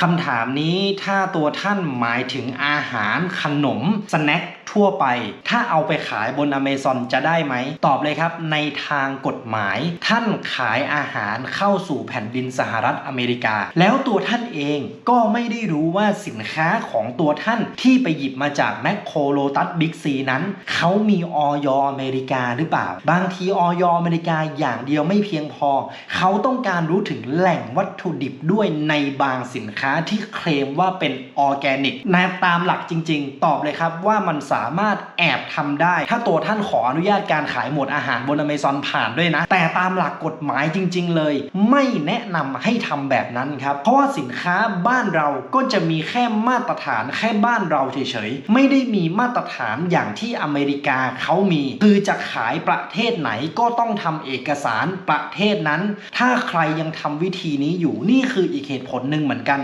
คำถามนี้ถ้าตัวท่านหมายถึงอาหารขนมสแน็ค ทั่วไป ถ้าเอาไปขายบนอเมซอนจะได้ไหม ตอบเลยครับ ในทางกฎหมาย ท่านขายอาหารเข้าสู่แผ่นดินสหรัฐอเมริกา แล้วตัวท่านเองก็ไม่ได้รู้ว่าสินค้าของตัวท่านที่ไปหยิบมาจากแมคโครโลตัสบิ๊กซีนั้น เขามีออยอเมริกาหรือเปล่า บางทีออยอเมริกาอย่างเดียวไม่เพียงพอ เขาต้องการรู้ถึงแหล่งวัตถุดิบด้วยในบางสินค้าที่เคลมว่าเป็นออร์แกนิกนตามหลักจริง ๆ ตอบเลยครับว่ามันสาามารถแอบทำได้ ถ้าตัวท่านขออนุญาตการขายหมวดอาหารบนอเมซอนผ่านด้วยนะ แต่ตามหลักกฎหมายจริง ๆ เลย ไม่แนะนำให้ทำแบบนั้นครับ เพราะว่าสินค้าบ้านเราก็จะมีแค่มาตรฐานแค่บ้านเราเฉยๆ ไม่ได้มีมาตรฐานอย่างที่อเมริกาเขามี คือจะขายประเทศไหนก็ต้องทำเอกสารประเทศนั้น ถ้าใครยังทำวิธีนี้อยู่นี่คืออีกเหตุผลหนึ่งเหมือนกัน